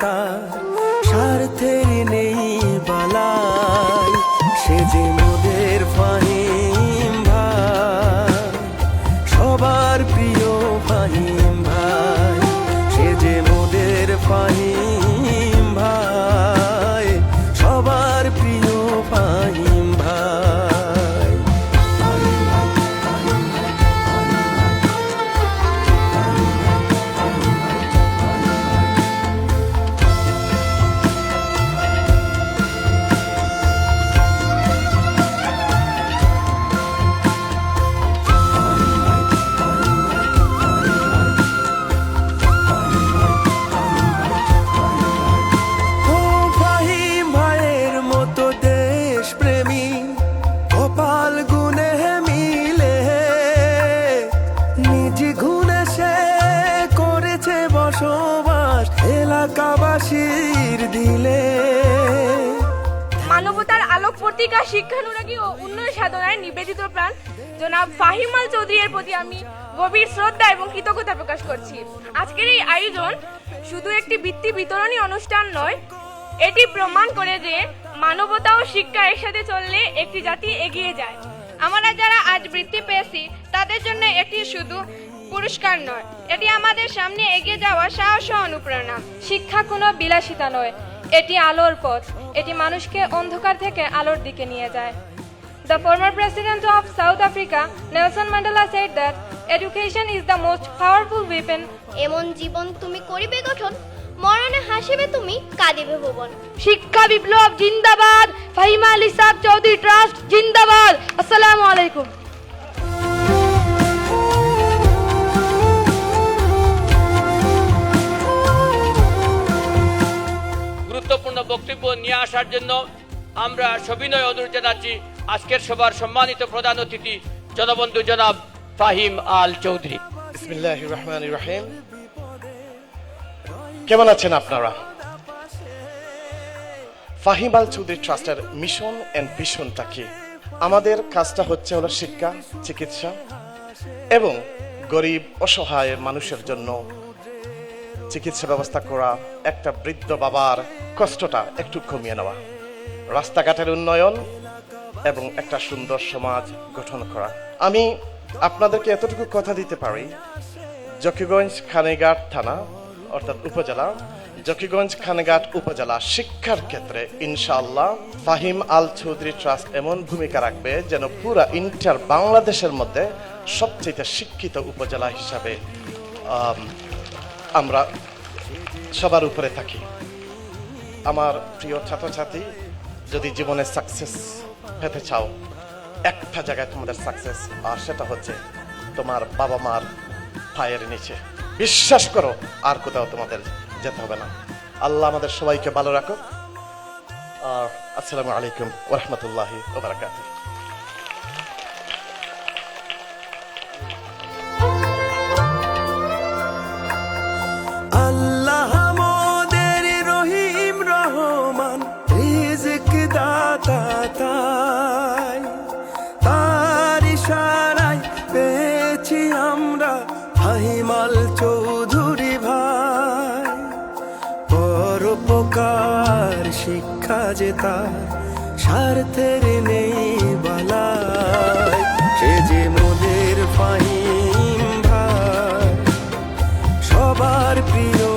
তার স্বার্থের নেই বালাই সে যে এলাকাবাসীর দিলে। মানবতার আলোক পত্রিকা শিক্ষানুরাগী ও উন্নয়ন সাধনায় নিবেদিত প্রাণ। জনাব ফাহিমাল চৌধুরীর প্রতি আমি গভীর শ্রদ্ধা এবং কৃতজ্ঞতা প্রকাশ করছি। আজকের এই আয়োজন শুধু একটি বৃত্তি বিতরণী অনুষ্ঠান নয়, এটি প্রমাণ করে যে মানবতা ও শিক্ষা একসাথে চললে একটি জাতি এগিয়ে যায়। আমরা যারা আজ বৃত্তি পেয়েছি তাদের জন্য এটি শুধু পুরস্কার নয়। এটি আমাদের সামনে এগিয়ে যাওয়া সাহস ও অনুপ্রেরণা। শিক্ষা কোনো বিলাসিতা নয়। এটি আলোর পথ। এটি মানুষকে অন্ধকার থেকে আলোর দিকে নিয়ে যায়। The former president of South Africa, Nelson Mandela, said that education is the most powerful weapon. এমন জীবন তুমি করিবে গঠন? মরণে হাসিবে তুমি কাঁদিবে ভুবন। শিক্ষা বিপ্লব জিন্দাবাদ। ফাহিমা আলী সাদ চৌধুরী ট্রাস্ট জিন্দাবাদ। আসসালামু আলাইকুম। গুরুত্বপূর্ণ বক্তব্য নিয়ে আসার জন্য আমরা সবিনয় অনুরোধ জানাচ্ছি। আজকের সভার সম্মানিত প্রধান অতিথি জনবন্ধু জনাব ফাহিম আল চৌধুরী। রহিম। কেমন আছেন আপনারা? ফাহিম আল চৌধুরী ট্রাস্টের মিশন এন্ড ভিশনটা কি আমাদের কাজটা হচ্ছে হলো শিক্ষা, চিকিৎসা এবং গরিব, অসহায় মানুষের জন্য চিকিৎসা ব্যবস্থা করা, একটা বৃদ্ধ বাবার কষ্টটা একটু কমিয়ে নেওয়া, রাস্তাঘাটের উন্নয়ন এবং একটা সুন্দর সমাজ গঠন করা। আমি আপনাদেরকে এতটুকু কথা দিতে পারি, জকিগঞ্জ খানেঘাট থানা, অর্থাৎ উপজেলা জকিগঞ্জ খানেঘাট উপজেলা শিক্ষার ক্ষেত্রে ইনশাআল্লাহ ফাহিম আল চৌধুরী ট্রাস্ট এমন ভূমিকা রাখবে যেন পুরা ইন্টার বাংলাদেশের মধ্যে সবচেয়ে শিক্ষিত উপজেলা হিসাবে আমরা সবার উপরে থাকি। আমার প্রিয় ছাত্রছাত্রী, যদি জীবনে সাকসেস পেতে চাও, একটা জায়গায় তোমাদের সাকসেস আর সেটা হচ্ছে তোমার বাবা মার পায়ের নিচে। বিশ্বাস করো, আর কোথাও তোমাদের যেতে হবে না। আল্লাহ আমাদের সবাইকে ভালো রাখো আর আসসালামু আলাইকুম ওরহমতুল্লাহি ওবরাকাতুহ আল্লাহ মোদের রহিম তার ইশারায় পেয়েছি আমরা ফাহিমাল চৌধুরী শিক্ষা যে তার স্বার্থের নেই বালাই সে যে মোদের ফাহিম ভাই সবার প্রিয়